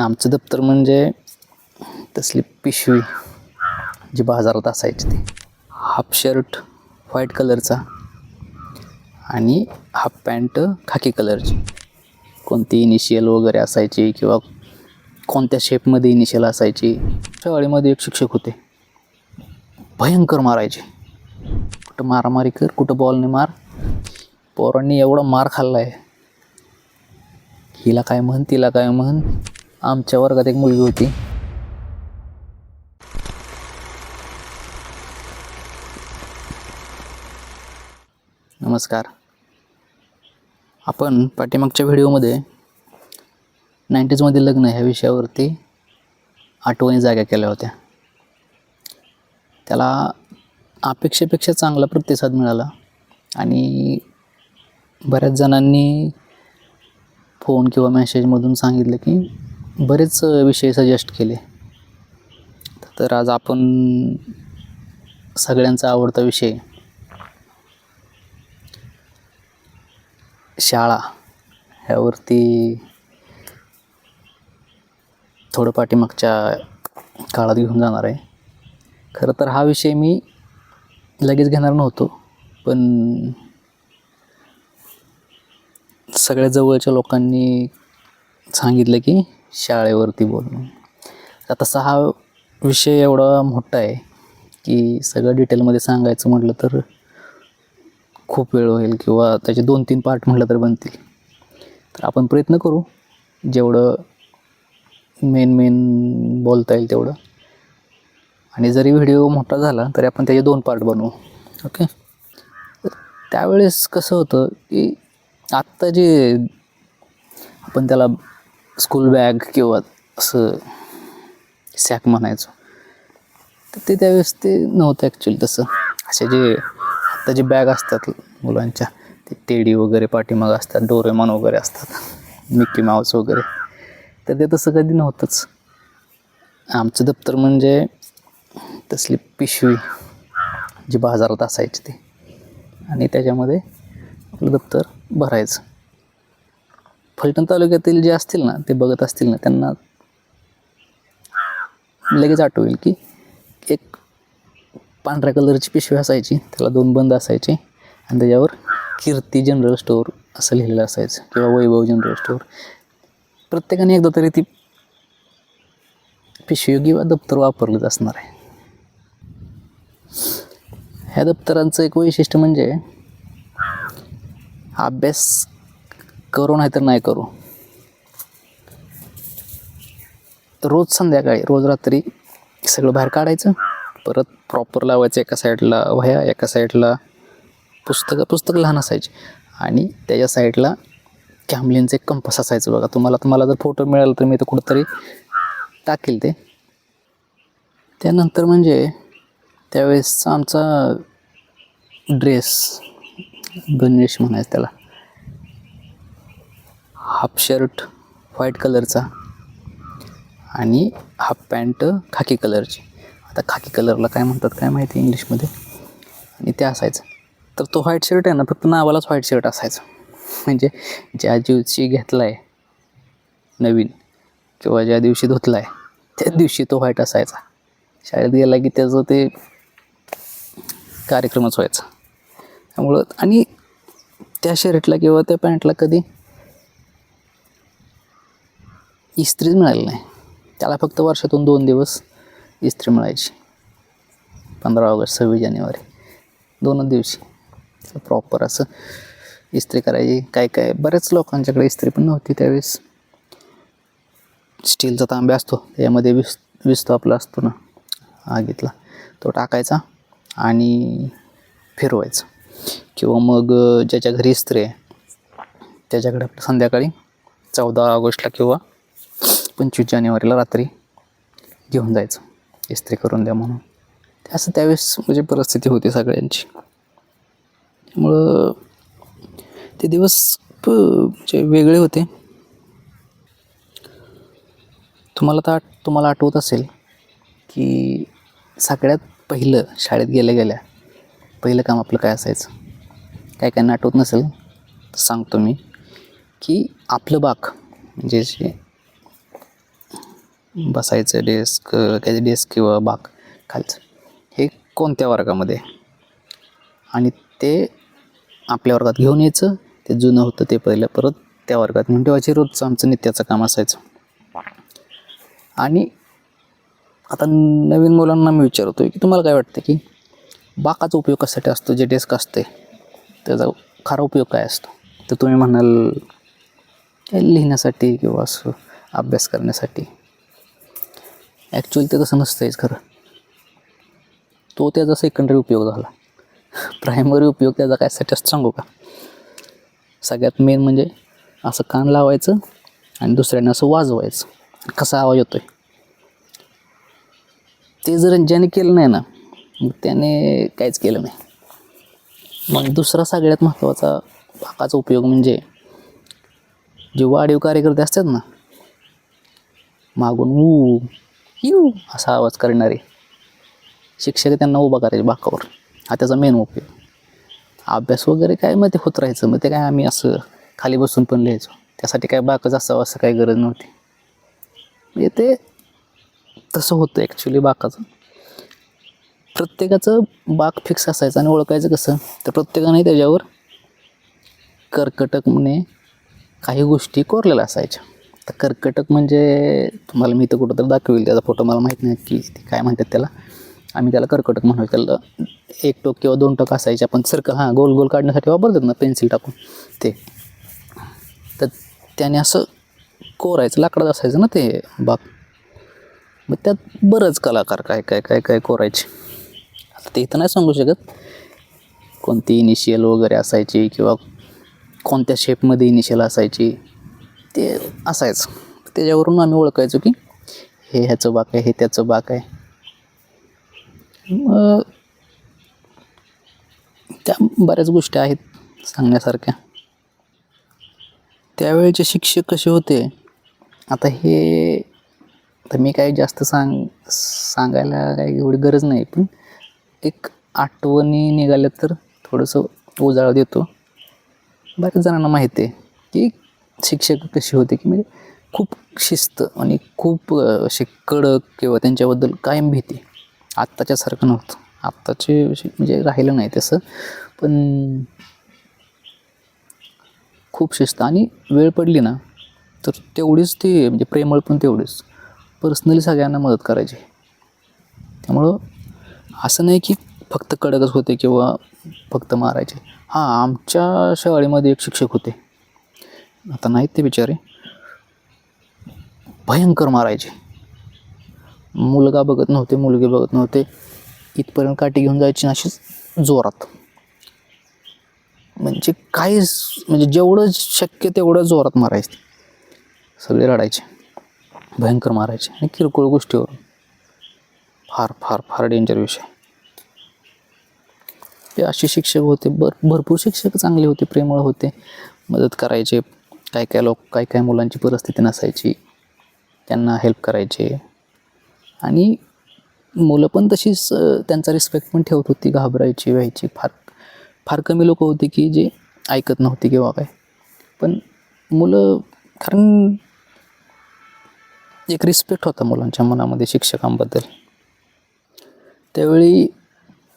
आमचं दप्तर म्हणजे तसली पिशवी जी बाजारात असायची ती. हाफ शर्ट व्हाईट कलरचा आणि हाफ पॅन्ट खाकी कलरची. कोणती इनिशियल वगैरे असायची किंवा कोणत्या शेपमध्ये इनिशियल असायची शाळेमध्ये एक शिक्षक होते. भयंकर मारायचे. कुठं मारामारी कर कुठं बॉलने मार. पोरांनी एवढा मार खाल्ला आहे हिला काय म्हण तिला काय म्हण. आमच्या वर्गात एक मुलगी होती. नमस्कार. आपण पाठीमागच्या व्हिडिओमध्ये नाईन्टीजमधील लग्न ह्या विषयावरती आठवणी जाग्या केल्या होत्या. त्याला अपेक्षेपेक्षा चांगला प्रतिसाद मिळाला आणि बऱ्याच जणांनी फोन किंवा मेसेजमधून सांगितलं की बरेच विषय सजेस्ट केले. तर आज आपण सगळ्यांचा आवडता विषय शाळा ह्यावरती थोडं पाठीमागच्या काळात घेऊन जाणार आहे. खरं तर हा विषय मी लगेच घेणार नव्हतो पण सगळ्या जवळच्या लोकांनी सांगितलं की शाळेवरती बोलणं. आता सहा विषय एवढा मोठा आहे की सगळं डिटेलमध्ये सांगायचं म्हटलं तर खूप वेळ होईल किंवा त्याचे दोन तीन पार्ट म्हटलं तर बनतील. तर आपण प्रयत्न करू जेवढं मेन मेन बोलता येईल तेवढं. आणि जरी व्हिडिओ मोठा झाला तरी आपण त्याचे दोन पार्ट बनवू. ओके त्यावेळेस कसं होतं की आत्ता जे आपण त्याला स्कूल बॅग किंवा असं सॅक म्हणायचो. तर ते त्यावेळेस ते नव्हतं ॲक्च्युली तसं. असे जे आता जे बॅग असतात मुलांच्या ते टेडी वगैरे पाठीमाग असतात डोरेमॉन वगैरे असतात मिक्की माऊस वगैरे. तर ते तसं कधी नव्हतंच. आमचं दप्तर म्हणजे तसली पिशवी जी बाजारात असायची ती. आणि त्याच्यामध्ये आपलं दप्तर भरायचं. फलटण तालुक्यातील जे असतील ना ते बघत असतील ना त्यांना लगेच आठवेल की एक पांढऱ्या कलरची पिशवी असायची त्याला दोन बंद असायचे आणि त्याच्यावर कीर्ती जनरल स्टोअर असं लिहिलेलं असायचं किंवा वैभव जनरल स्टोअर प्रत्येकाने एकदा तरी ती पिशवी किंवा दप्तर वापरलंच असणार आहे. ह्या दप्तरांचं एक वैशिष्ट्य म्हणजे अभ्यास करू नाही तर नाही करू. रोज संध्याकाळी रोज रात्री सगळं बाहेर काढायचं परत प्रॉपर लावायचं एका साईडला वह्या एका साईडला पुस्तकं पुस्तक लहान असायची. आणि त्याच्या साईडला कॅमलिनचं एक कंपस असायचं बघा. तुम्हाला तुम्हाला जर फोटो मिळाला तर मी तर कुठंतरी टाकेल ते. त्यानंतर म्हणजे त्यावेळेसचा आमचा ड्रेस गणवेश म्हणायचं त्याला. हाफ शर्ट व्हाईट कलरचा आणि हाफ पॅन्ट खाकी कलरची. आता खाकी कलरला काय म्हणतात काय माहिती इंग्लिशमध्ये? आणि ते असायचं. तर तो व्हाईट शर्ट आहे ना फक्त नावालाच व्हाईट शर्ट असायचं. म्हणजे ज्या दिवशी घेतला आहे नवीन किंवा ज्या दिवशी धुतला आहे त्याच दिवशी तो व्हाईट असायचा. शाळेत गेला की त्याचं ते कार्यक्रमच व्हायचा. त्यामुळं आणि त्या शर्टला किंवा त्या पॅन्टला कधी इस्त्रीच मिळाली नाही. त्याला फक्त वर्षातून दोन दिवस इस्त्री मिळायची. पंधरा ऑगस्ट सव्वीस जानेवारी. दोनच दिवशी. प्रॉपर असं इस्त्री करायची. काय काय? बऱ्याच लोकांच्याकडे इस्त्री पण नव्हती त्यावेळेस. स्टीलचा तांबे असतो. त्याच्यामध्ये विस विस्तो आपला असतो ना आगीतला. तो टाकायचा आणि फिरवायचं. किंवा मग ज्याच्या घरी इस्त्री आहे त्याच्याकडे आपलं संध्याकाळी चौदा ऑगस्टला किंवा पंचवीस जानेवारीला रात्री घेऊन जायचं. इस्त्री करून द्या म्हणून. ते असं त्यावेळेस म्हणजे परिस्थिती होती सगळ्यांची. त्यामुळं ते दिवस म्हणजे वेगळे होते. तुम्हाला तर आठ तुम्हाला आठवत असेल की सगळ्यात पहिलं शाळेत गेल्या गेल्या पहिलं काम आपलं काय असायचं? काय काय आठवत नसेल? तर सांगतो मी की आपलं बाक म्हणजे जे बसायचं डेस्क त्याचे डेस्क किंवा बाक खालचं. हे कोणत्या वर्गामध्ये? आणि ते आपल्या वर्गात घेऊन यायचं ते जुनं होतं ते पहिलं परत त्या वर्गात नेऊन ठेवायचे. रोजचं आमचं नित्याचं काम असायचं. आणि आता नवीन मुलांना मी विचारतो की तुम्हाला काय वाटतं की बाकाचा उपयोग कशासाठी असतो? जे डेस्क असते त्याचा खरा उपयोग काय असतो? तर तुम्ही म्हणाल काय लिहिण्यासाठी किंवा असं अभ्यास करण्यासाठी. ॲक्च्युअली ते तसं नसतंच खरं. तो त्याचा सेकंडरी उपयोग झाला. प्रायमरी उपयोग त्याचा काय असतो सांगू का? सगळ्यात मेन म्हणजे असं कान लावायचं आणि दुसऱ्याने असं वाजवायचं. कसा आवाज येतोय? ते जर ज्याने केलं नाही ना मग त्याने काहीच केलं नाही. मग दुसरा सगळ्यात महत्त्वाचा भागाचा उपयोग म्हणजे जे वाढीव कार्यकर्ते असतात ना मागून ऊ यू असा आवाज करणारे. शिक्षक त्यांना उभा करायचे बाकावर. हा त्याचा मेन उपयोग. अभ्यास वगैरे काय मग ते होत राहायचं मग ते काय आम्ही असं खाली बसून पण लिहायचो. त्यासाठी काय बाकच असावं असं काही गरज नव्हती. म्हणजे ते तसं होतं ॲक्च्युली बाकाचं. प्रत्येकाचं बाक फिक्स असायचं आणि ओळखायचं कसं? तर प्रत्येकाने त्याच्यावर कर्कटकने काही गोष्टी कोरलेल्या असायच्या. आता कर्कटक म्हणजे तुम्हाला मी तर कुठं तर दाखवेल त्याचा फोटो मला माहीत नाही की ते काय म्हणतात त्याला. आम्ही त्याला कर्कटक म्हणू त्याला एक टोक किंवा दोन टोक असायचे आपण सर्क हां गोल गोल काढण्यासाठी वापरतात ना पेन्सिल टाकून ते. तर त्याने असं कोरायचं लाकडं असायचं ना ते बाग मग त्यात बरंच कलाकार काय काय काय काय कोरायचे. आता ते इथं नाही सांगू शकत. कोणती इनिशियल वगैरे असायची किंवा कोणत्या शेपमध्ये इनिशियल असायची. ते असायचं. त्याच्यावरून आम्ही ओळखायचो की हे ह्याचं बाक आहे हे त्याचं बाक आहे. मग त्या बऱ्याच गोष्टी आहेत सांगण्यासारख्या. त्यावेळेचे शिक्षक कसे होते? आता हे तर मी काही जास्त सांग सांगायला काही एवढी गरज नाही पण एक आठवणी निघाल्या तर थोडंसं उजाळा देतो. बऱ्याच जणांना माहिती आहे की शिक्षक कशी होते की म्हणजे खूप शिस्त आणि खूप असे कडक किंवा त्यांच्याबद्दल कायम भीती. आत्ताच्यासारखं नव्हतं. आत्ताचे म्हणजे राहिलं नाही तसं. पण खूप शिस्त आणि वेळ पडली ना तर तेवढीच ते म्हणजे प्रेमळ पण तेवढीच. पर्सनली सगळ्यांना मदत करायची. त्यामुळं असं नाही की फक्त कडकच होते किंवा फक्त मारायचे. हां आमच्या शाळेमध्ये एक शिक्षक होते. आता नाहीत ते बिचारे. भयंकर मारायचे. मुलगा बघत नव्हते मुलगे बघत नव्हते. इथपर्यंत काठी घेऊन जायची अशीच जोरात. म्हणजे काहीच म्हणजे जेवढं शक्य तेवढं जोरात मारायचे. सगळे रडायचे. भयंकर मारायचे. आणि किरकोळ गोष्टीवर. फार फार फार डेंजर विषय. ते असे शिक्षक होते. भर भरपूर शिक्षक चांगले होते प्रेमळ होते. मदत करायचे. काय काय लोक काय काय मुलांची परिस्थिती नसायची त्यांना हेल्प करायचे. आणि मुलं पण तशीच त्यांचा रिस्पेक्ट पण ठेवत होती घाबरायची व्हायची. फार फार कमी लोक होती की जे ऐकत नव्हती किंवा काय. पण मुलं कारण एक रिस्पेक्ट होता मुलांच्या मनामध्ये शिक्षकांबद्दल. त्यावेळी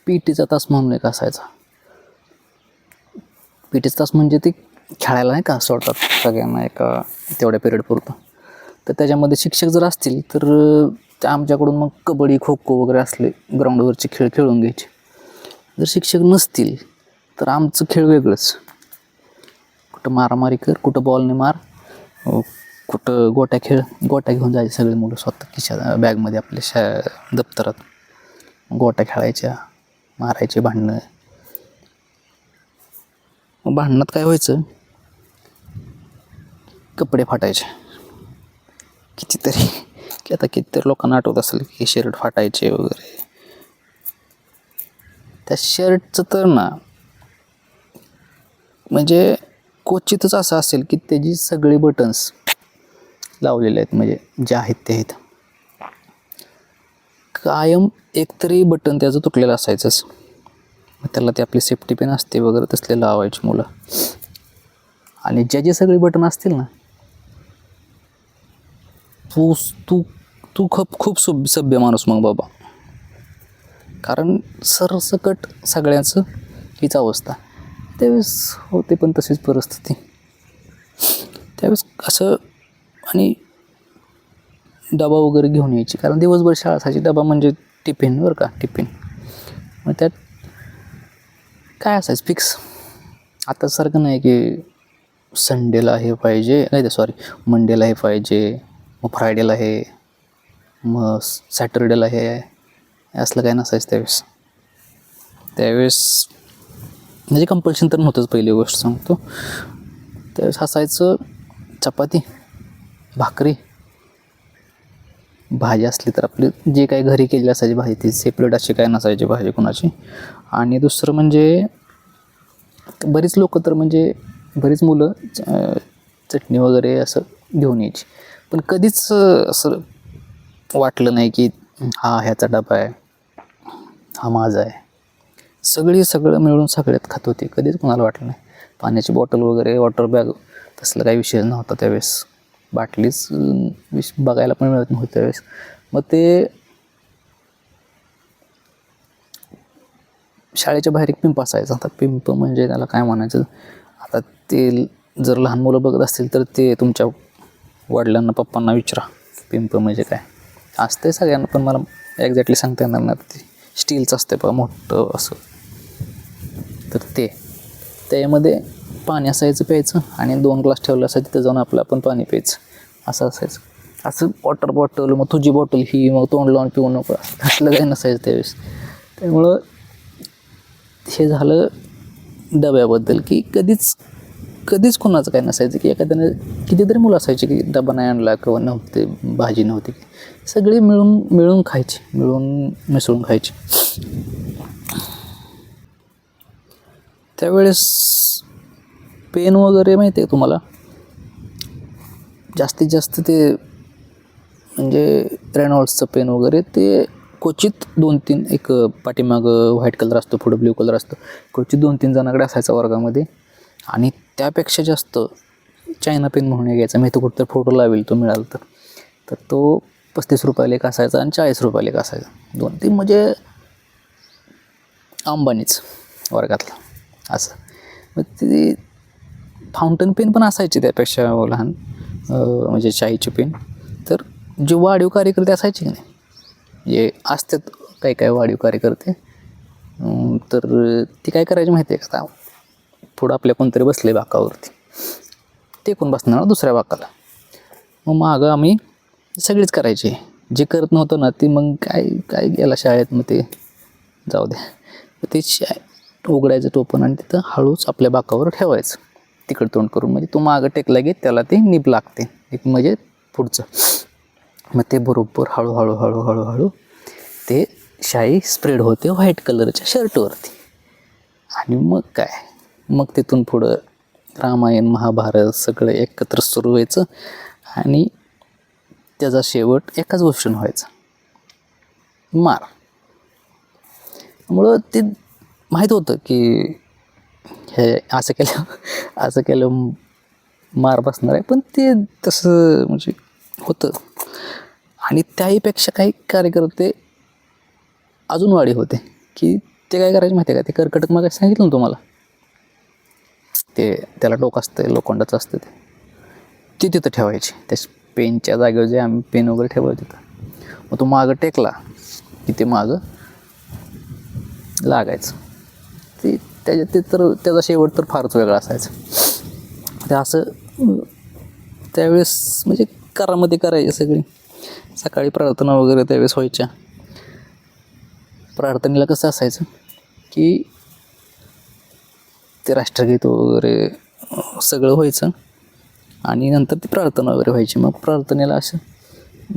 पी टीचा तास म्हणून एक असायचा. पी टीचा तास म्हणजे ते खेळायला नाही का सोडतात सगळ्यांना एका तेवढ्या पिरियड पुरतं. तर त्याच्यामध्ये शिक्षक जर असतील तर आमच्याकडून मग कबड्डी खो खो वगैरे असले ग्राउंडवरचे खेळ खेळून घ्यायचे. जर शिक्षक नसतील तर आमचं खेळ वेगळंच. कुठं मारामारी कर कुठं बॉलने मार कुठं गोट्या खेळ गोट्या घेऊन जायचे सगळे मुलं स्वतः खिशा बॅगमध्ये आपल्या शा दप्तरात. गोट्या खेळायच्या मारायचे भांडणं. भांडणात काय व्हायचं? कपडे फाटायचे. कितीतरी की आता कितीतरी लोकांना आठवत असेल की शर्ट फाटायचे वगैरे. त्या शर्टचं तर ना म्हणजे क्वचितच असं असेल की त्याची सगळी बटन्स लावलेले आहेत म्हणजे जे आहेत ते आहेत. कायम एकतरी बटन त्याचं तुटलेलं असायचंच. मग त्याला ते आपली सेफ्टी पेन असते वगैरे तसले लावायची मुलं. आणि ज्या जे सगळे बटन असतील ना तू तू तू खूप खूप सुब सभ्य माणूस मग बाबा. कारण सरसकट सगळ्यांचं हीच अवस्था. त्यावेळेस होते पण तशीच परिस्थिती. त्यावेळेस असं आणि डबा वगैरे घेऊन यायची. कारण दिवसभर शाळा असायची. डबा म्हणजे टिफिन बरं का टिफिन. मग त्यात काय असायचं? फिक्स आता सारखं नाही की संडेला हे पाहिजे. नाही ते सॉरी मंडेला हे पाहिजे. मग फ्रायडेला हे मग सॅटर्डेला हे असलं काय नसायचं त्यावेळेस. त्यावेळेस म्हणजे कंपल्शन तर नव्हतंच पहिली गोष्ट सांगतो. त्यावेळेस असायचं चपाती भाकरी भाजी असली तर आपली जे काही घरी केलेली असायची भाजी ती सेपरेट अशी काय नसायची भाजी कोणाची. आणि दुसरं म्हणजे बरीच लोक तर म्हणजे बरीच मुलं चटणी वगैरे असं घेऊन यायची. पण कधीच असं वाटलं नाही की हा ह्याचा डबा आहे हा माझा आहे. सगळी सगळं मिळून सगळ्यात खात होती. कधीच कोणाला वाटलं नाही. पाण्याची बॉटल वगैरे वॉटर बॅग तसलं काही विषय नव्हता त्यावेळेस. बाटलीच विष बघायला पण मिळत नव्हती त्यावेळेस. मग ते शाळेच्या बाहेर एक पिंप असायचा. आता पिंप म्हणजे त्याला काय म्हणायचं? आता ते जर लहान मुलं बघत असतील तर ते तुमच्या वडिलांना पप्पांना विचारा. पिंप म्हणजे काय? असते सगळ्यांना पण मला एक्झॅक्टली सांगता येणार नाही. ते स्टीलचं असते बघा मोठं असं. तर ते. त्यामध्ये पाणी असायचं प्यायचं आणि दोन ग्लास ठेवलं असायचं तिथं जाऊन आपलं आपण पाणी प्यायचं. असं असायचं. असं वॉटर बॉटल मग तुझी बॉटल ही मग तोंड लावून पिऊ नको. असलं काही नसायचं त्यावेळेस. त्यामुळं हे झालं डब्याबद्दल की कधीच कधीच कोणाचं काय नसायचं की एखाद्याने कितीतरी मुलं असायची की डबा नाही आणला किंवा नव्हते भाजी नव्हती. सगळी मिळून मिळून खायची मिळून मिसळून खायची. त्यावेळेस पेन वगैरे माहिती आहे तुम्हाला? जास्तीत जास्त ते म्हणजे रेनॉल्ड्सचं पेन वगैरे ते क्वचित दोन तीन एक पाठीमागं व्हाईट कलर असतो पुढं ब्ल्यू कलर असतो क्वचित दोन तीन जणांकडे असायचा वर्गामध्ये. आणि त्यापेक्षा जास्त चायना पेन म्हणून घ्यायचा. मी तो कुठं फोटो लावेल तो मिळाला तर. तर तो पस्तीस रुपयाला एक असायचा आणि चाळीस रुपयाला एक असायचा. दोन तीन म्हणजे अंबानीच वर्गातला. असं. मग ते फाउंटन पेन पण असायचे त्यापेक्षा लहान म्हणजे चायची पेन तर जे वाढीव कार्यकर्ते असायचे की नाही जे असतात काही काही वाढीव कार्यकर्ते तर ती काय करायची माहिती आहे का? पुढं आपल्या कोणतरी बसले बाकावरती. ते कोण बसणार दुसऱ्या बाकाला? मग मागं आम्ही सगळीच करायचे. जे करत नव्हतं ना ते मग काय काय गेला शाळेत मग ते? जाऊ द्या मग ते शा उघडायचं टोपण आणि तिथं हळूच आपल्या बाकावर ठेवायचं. तिकड तोंड करून. म्हणजे तो मागं टेकला की त्याला ते निप लागते. एक म्हणजे पुढचं. मग ते बरोबर हळूहळू हळूहळू हळू ते शाई स्प्रेड होते व्हाईट कलरच्या शर्टवरती. आणि मग काय? मग तिथून पुढं रामायण महाभारत सगळं एकत्र सुरू व्हायचं आणि त्याचा शेवट एकाच गोष्टीनं व्हायचा. मार. त्यामुळं ते माहीत होतं की हे असं केलं असं केलं मार बसणार आहे. पण ते तसं म्हणजे होतं. आणि त्याहीपेक्षा काही कार्यकर्ते अजून वाढी होते. की ते काय करायचे माहिती आहे का? ते कर्कटक मग सांगितलं ना तुम्हाला? ते त्याला टोक असतं लोखंडाचं असतं ते. ते तिथं ठेवायचे. त्या पेनच्या जागेवर जे आम्ही पेन वगैरे ठेवायचं तिथं मग तो मागं टेकला की ते मागं लागायचं. ते त्याच्या ते तर त्याचा शेवट तर फारच वेगळा असायचा. ते असं त्यावेळेस म्हणजे करामध्ये करायचे सगळी. सकाळी प्रार्थना वगैरे त्यावेळेस व्हायच्या. प्रार्थनेला कसं असायचं की ते राष्ट्रगीत वगैरे सगळं व्हायचं. आणि नंतर ती प्रार्थना वगैरे व्हायची. मग प्रार्थनेला असं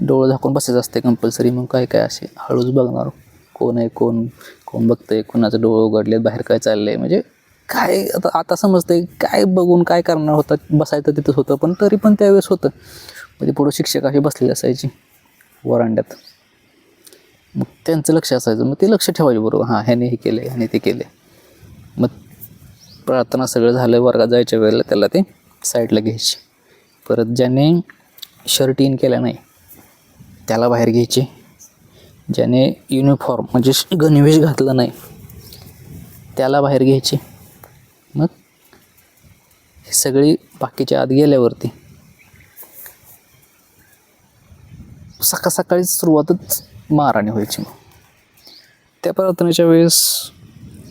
डोळं झाकून बसायचं असते कंपल्सरी मग काय काय असे हळूच बघणार. कोण आहे कोण कोण बघतंय कोणाचं डोळं उघडलेत बाहेर काय चाललं आहे म्हणजे काय आता आता समजतंय काय बघून काय करणार होतं बसायचं तिथंच होतं. पण तरी पण त्यावेळेस होतं. म्हणजे पुढं शिक्षक असे बसलेले असायची वरांड्यात. मग त्यांचं लक्ष असायचं. मग ते लक्ष ठेवायचे बरोबर. हां ह्याने हे केलं ह्याने ते केलं आहे प्रार्थना सगळं झालं वर्गात जायच्या वेळेला त्याला ते साईडला घ्यायचे. परत ज्याने शर्ट इन केला नाही त्याला बाहेर घ्यायचे. ज्याने युनिफॉर्म म्हणजे गणवेश घातला नाही त्याला बाहेर घ्यायचे. मग हे सगळी बाकीच्या आत गेल्यावरती सकाळ सकाळीच सुरुवातच माराने व्हायची मग. त्या प्रार्थनेच्या वेळेस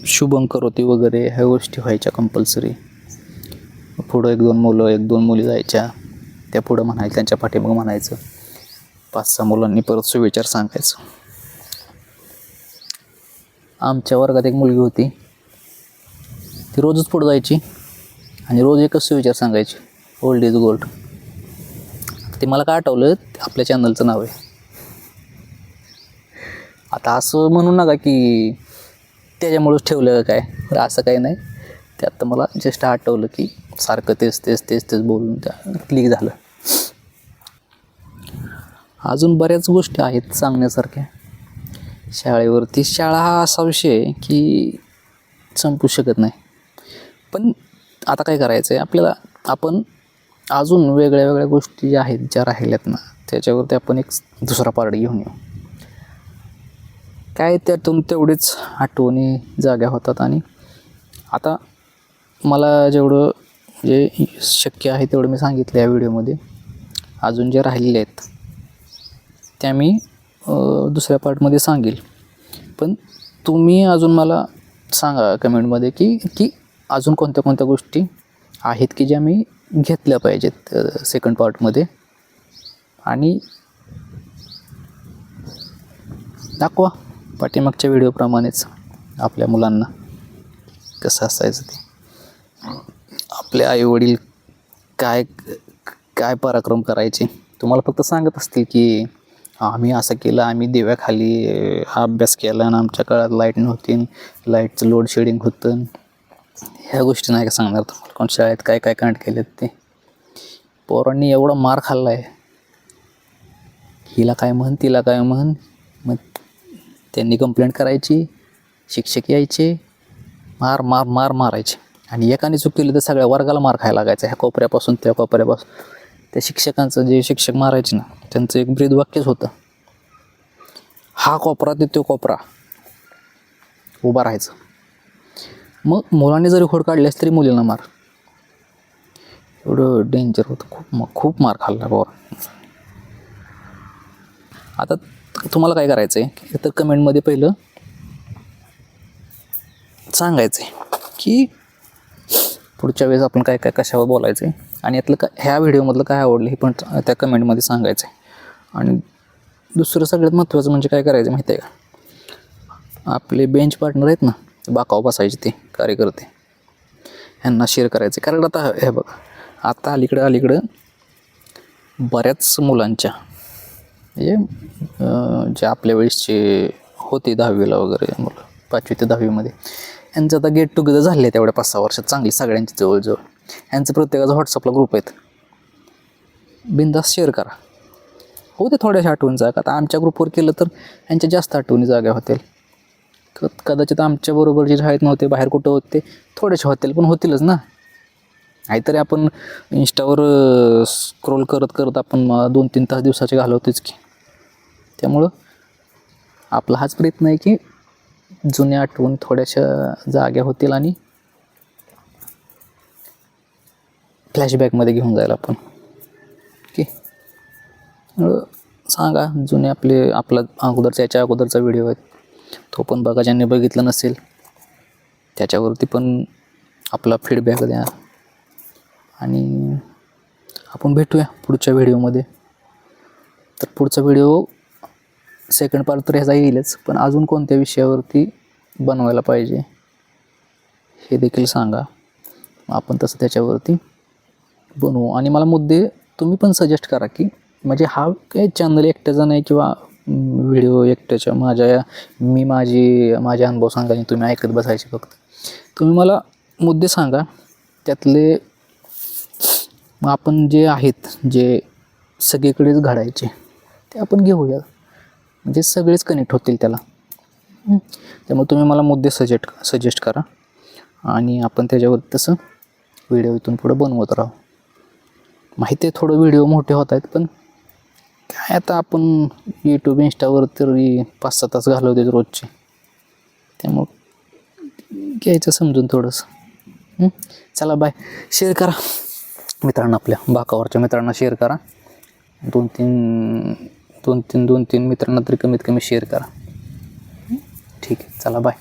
शुभंकर करोती वगैरे ह्या गोष्टी व्हायच्या कंपल्सरी पुढं एक दोन मुलं एक दोन मुली जायच्या. त्या पुढं म्हणायच्या त्यांच्या पाठीमागं म्हणायचं. पाच सहा मुलांनी परत सुविचार सांगायचं. आमच्या वर्गात एक मुलगी होती. ती रोजच पुढं जायची आणि रोज एकच सुविचार सांगायची. ओल्ड इज गोल्ड ते मला काय आठवलं? आपल्या चॅनलचं नाव आहे. आता असं म्हणू नका की त्याच्यामुळंच ठेवलं काय? असं काही नाही. ते आता मला जस्ट आठवलं की सारखं तेच तेच तेच तेच बोलून त्या क्लिक झालं. अजून बऱ्याच गोष्टी आहेत सांगण्यासारख्या. शाळेवरती शाळा हा असा विषय की संपू शकत नाही. पण आता काय करायचं आहे आपल्याला आपण अजून वेगळ्या वेगळ्या गोष्टी ज्या आहेत ज्या राहिल्यात ना त्याच्यावरती आपण एक दुसरा पार्ट घेऊन येऊ. काय त्यातून तेवढेच आठवणी जाग्या होतात आणि आता मला जेवढं जे शक्य आहे तेवढं मी सांगितलं या व्हिडिओमध्ये. अजून जे राहिलेले आहेत त्या मी दुसऱ्या पार्टमध्ये सांगेल. पण तुम्ही अजून मला सांगा कमेंटमध्ये की की अजून कोणत्या कोणत्या गोष्टी आहेत की ज्या मी घेतल्या पाहिजेत सेकंड पार्टमध्ये आणि दाखवा. पाठीमागच्या व्हिडिओप्रमाणेच आपल्या मुलांना कसं असायचं ते. आपले आईवडील काय काय पराक्रम करायचे? तुम्हाला फक्त सांगत असतील की आम्ही असं केलं आम्ही देव्याखाली हा अभ्यास केला आणि आमच्या काळात लाइट नव्हती लाईटचं लोड शेडिंग होतं. ह्या गोष्टी नाही का सांगणार तुम्हाला? कोण शाळेत काय काय कांड केलेत ते? पोरांनी एवढा मार खाल्ला आहे हिला काय म्हण तिला काय म्हण मग त्यांनी कंप्लेंट करायची शिक्षक यायचे मार मार मार मारायचे. आणि एकाने चूक केली तर सगळ्या वर्गाला मार खायला लागायचा ह्या कोपऱ्यापासून त्या कोपऱ्यापासून. त्या शिक्षकांचं जे शिक्षक मारायचे ना त्यांचं एक ब्रीद वाक्यच होतं. हा कोपरा ते तो कोपरा. उभा राहायचं. मग मुलांनी जरी खोड काढल्यास तरी मुलींना मार. एवढं डेंजर होतं. खूप म खूप मार खाल्ला पोर. आता तुम्हाला काय करायचं आहे तर कमेंटमध्ये पहिलं सांगायचं आहे की पुढच्या वेळेस आपण काय काय कशावर बोलायचं आहे आणि यातलं का ह्या व्हिडिओमधलं काय आवडलं हे पण त्या कमेंटमध्ये सांगायचं आहे आणि दुसरं सगळ्यात महत्त्वाचं म्हणजे काय करायचं माहिती आहे का? आपले बेंच पार्टनर आहेत ना बाकाव बसायचे ते कार्यकर्ते. ह्यांना शेअर करायचे कारण आता हे बघ आता अलीकडं अलीकडं बऱ्याच मुलांच्या म्हणजे जे आपल्या वेळेसचे होते दहावीला वगैरे मुलं पाचवी ते दहावीमध्ये यांचं आता गेट टुगेदर झाले तेवढ्या पाच सहा वर्षात चांगली सगळ्यांची जवळजवळ. यांचं प्रत्येकाचा व्हॉट्सअपला ग्रुप आहेत. बिंदास शेअर करा. हो ते थोड्याशा जागा. आता आमच्या ग्रुपवर केलं तर यांच्या जास्त आठवणी जागा होतील. क कदाचित आमच्याबरोबर जे शाळेत नव्हते बाहेर कुठं होते थोडेसे होतील पण होतीलच ना. नाहीतरी आपण इंस्टावर स्क्रोल करत करत आपण दोन तीन तास दिवसाचे घालवतेच की. त्यामुळं आपला हाच प्रयत्न आहे की जुन्या आठवणी थोड्याशा जाग्या होतील आणि फ्लॅशबॅकमध्ये घेऊन जायला आपण. ओके? सांगा जुने आपले आपला अगोदरचा याच्या अगोदरचा व्हिडिओ आहे. तो पण बघा ज्यांनी बघितलं नसेल त्याच्यावरती पण आपला फीडबॅक द्या. आणि आपण भेटूया पुढच्या व्हिडिओमध्ये. तर पुढचा व्हिडिओ सेकंड पार्ट तर ह्याचा येईलच पण अजून कोणत्या विषयावरती बनवायला पाहिजे हे देखील सांगा. आपण तसं त्याच्यावरती बनवू. आणि मला मुद्दे तुम्ही पण सजेस्ट करा की म्हणजे हा काही चॅनल एकट्याचा नाही किंवा व्हिडिओ एकट्याच्या? माझ्या मी माझी माझे अनुभव सांगा आणि तुम्ही ऐकत बसायचे फक्त. तुम्ही मला मुद्दे सांगा. त्यातले मग आपण जे आहेत जे सगळीकडेच घडायचे ते आपण घेऊया. म्हणजे सगळेच कनेक्ट होतील त्याला. त्यामुळे तुम्ही मला मुद्दे सजेस्ट सजेस्ट करा. आणि आपण त्याच्यावर तसं व्हिडिओ इथून पुढं बनवत राहू. माहिती आहे थोडं व्हिडिओ मोठे होत आहेत पण काय आता आपण यूट्यूब इंस्टावर तरी पाच सहा तास घालवते रोजचे. त्यामुळं घ्यायचं समजून थोडंसं. चला बाय शेअर करा. मित्रांना आपल्या बाकावरच्या मित्रांना शेअर करा. दोन तीन दोन तीन दोन तीन मित्रांना तरी कमीत कमी शेअर करा. ठीक आहे चला बाय